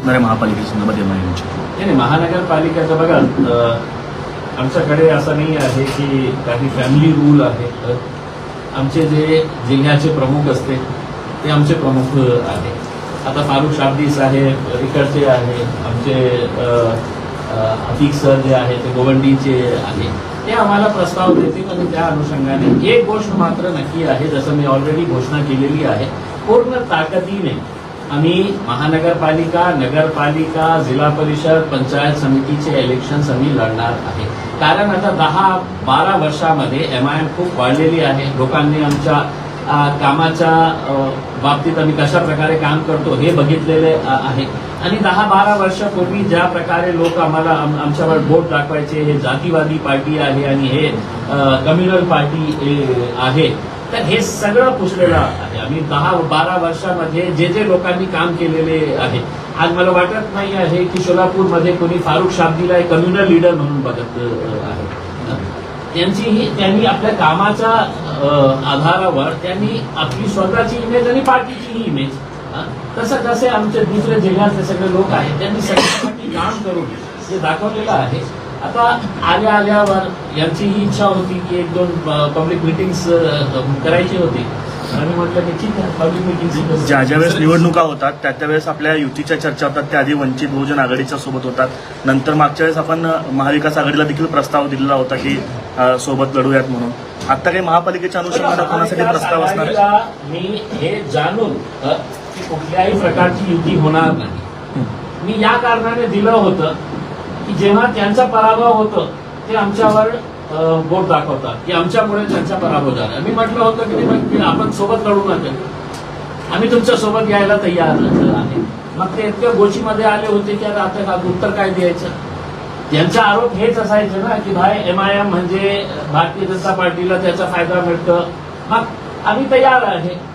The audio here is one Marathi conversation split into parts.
असणार आहे महापालिके संदर्भात एम आय नाही नाही, महानगरपालिकेचं बघा आमच्याकडे असं नाही आहे की काही फॅमिली रूल आहे. आमचे जे जिल्ह्याचे प्रमुख असते ते आमचे प्रमुख आहे. आता फारुख शाब्दीस आहे इकडचे आहे आमचे अ, अतिक सर जे आहे ते गोवंडीचे आहे. ते आम्हाला प्रस्ताव देतील आणि त्या अनुषंगाने एक गोष्ट मात्र नक्की आहे जसं मी ऑलरेडी घोषणा केलेली आहे पूर्ण ताकदीने आम्ही महानगरपालिका नगरपालिका जिल्हा परिषद पंचायत समितीचे इलेक्शन्स आम्ही लढणार आहे. कारण आता दहा बारा वर्षामध्ये एम आय एम खूप वाढलेली आहे. लोकांनी आमच्या कामाच्या बाबतीत आम्ही कशा प्रकारे काम करतो हे बघितलेले आहे. आणि दहा बारा वर्षापूर्वी ज्या प्रकारे लोक आम्हाला आम- आमच्यावर बोट दाखवायचे हे जातीवादी पार्टी आहे आणि हे कम्युनल पार्टी आहे. तर हे सगळं पुसलेलं आहे. आम्ही दहा बारा वर्षामध्ये जे जे लोकांनी काम केलेले आहे. आज मला वाटत नाही आहे की सोलापूरमध्ये कोणी फारुख शाब्दीला एक कम्युनल लीडर म्हणून बघत आहे. त्यांची ही त्यांनी आपल्या कामाच्या आधारावर त्यांनी आपली स्वतःची इमेज आणि पार्टीची इमेज तसं जसे आमचे दुसऱ्या जिल्ह्यातले सगळे लोक आहेत त्यांनी सगळ्यांसाठी काम करून जे दाखवलेलं आहे. आता आल्या आल्यावर यांची ही इच्छा होती की एक दोन पब्लिक मिटिंग्स करायची होती. आणि म्हटलं पब्लिक मिटिंग ज्या ज्या वेळेस निवडणुका होतात त्या त्यावेळेस आपल्या युतीच्या चर्चा होतात त्या आधी वंचित बहुजन आघाडीच्या सोबत होतात. नंतर मागच्या वेळेस आपण महाविकास आघाडीला देखील प्रस्ताव दिलेला होता की सोबत लढूयात म्हणून. आता काही महापालिकेच्या अनुषंगाने कोणासाठी प्रस्ताव असणार? मी हे जाणून की कुठल्याही प्रकारची युती होणार नाही. मी या कारणाने दिलं होतं की जेव्हा त्यांचा पराभव होतो ते आमच्यावर बोट दाखवतात की आमच्यामुळे त्यांचा पराभव झाला. मी म्हटलं होतं की नाही, आपण सोबत लढू नका. आम्ही तुमच्यासोबत यायला तयार आहे. मग ते इतक्या गोष्टीमध्ये आले होते की आता आता का- उत्तर काय द्यायचं? यांचा आरोप हेच असायचे ना की भाई एम आय एम म्हणजे भारतीय जनता पार्टीला त्याचा फायदा मिळतो. मग आम्ही तयार आहे.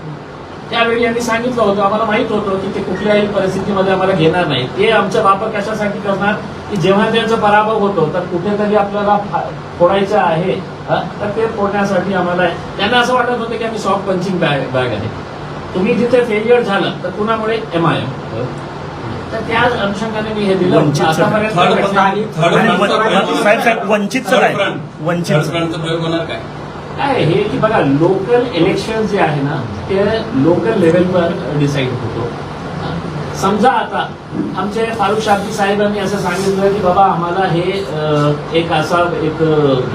त्यावेळी यांनी सांगितलं होतं आम्हाला माहीत होतं की ते कुठल्याही परिस्थितीमध्ये आम्हाला घेणार नाही. ते आमच्या वापर कशासाठी करणार? की जेव्हा त्यांचा पराभव होतो तर कुठेतरी आपल्याला फोडायचं आहे हा, तर ते फोडण्यासाठी आम्हाला त्यांना असं वाटत होतं की आम्ही सॉफ्ट पंचिंग बॅग बॅग आहे. तुम्ही जिथे फेलियर झालं तर कुणामुळे एम आय एम तर त्या अनुषंगाने मी हे दिलं. प्रयोग होणार काय? काय हे की बघा लोकल इलेक्शन जे आहे ना ते लोकल लेवलवर डिसाईड होतो. समजा आता आमचे फारुख शाब्दी साहेबांनी असं सांगितलं की बाबा आम्हाला हे एक असा एक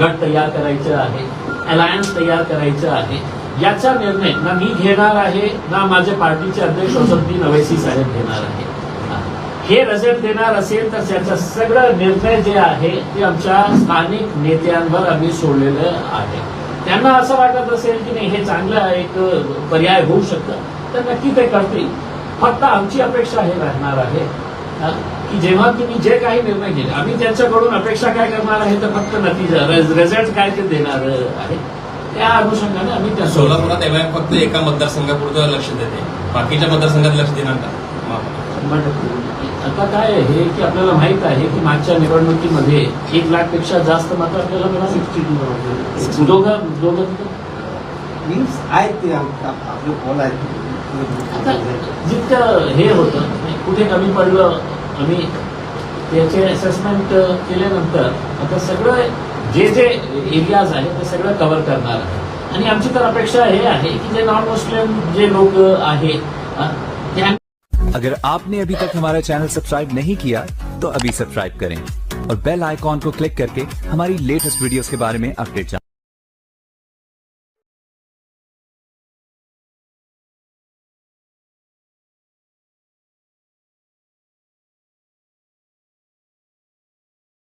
गट तयार करायचं आहे अलायन्स तयार करायचं आहे. याचा निर्णय ना मी घेणार आहे ना माझे पार्टीचे अध्यक्ष वसंती नवेसी साहेब घेणार आहे. हे रिझल्ट देणार असेल तर त्याचा सगळं निर्णय जे आहे ते आमच्या स्थानिक नेत्यांवर आम्ही सोडलेलं आहे. त्यांना असं वाटत असेल की नाही हे चांगलं एक पर्याय होऊ शकतं. तर नक्की ते करतील. फक्त आमची अपेक्षा हे राहणार आहे की जेव्हा तुम्ही जे काही निर्णय घेले आम्ही त्यांच्याकडून अपेक्षा काय करणार आहे तर फक्त नतीजा रिझल्ट काय ते देणार आहे त्या अनुषंगाने आम्ही त्या सोलापुरात एमआयएम फक्त एका मतदारसंघापुरतं लक्ष देते. बाकीच्या मतदारसंघात लक्ष देणार का. आता काय आहे हे की आपल्याला माहीत आहे की मागच्या निवडणुकीमध्ये एक लाखपेक्षा जास्त मतं आपल्याला मिळाली. दोघं दोघं मीन्स आहेत ते आप- आप- आपले कॉल आहेत. जितकं हे होतं कुठे कमी पडलं आम्ही त्याचे असेसमेंट केल्यानंतर आता सगळं जे जे एरियाज आहेत ते सगळं कव्हर करणार आहे. आणि आमची तर अपेक्षा हे आहे की जे नॉन मुस्लिम जे लोक आहेत अगर आपने अभी तक हमारा चैनल सब्सक्राइब नहीं किया तो अभी सब्सक्राइब करें और बेल आइकॉन को क्लिक करके हमारी लेटेस्ट वीडियोस के बारे में अपडेट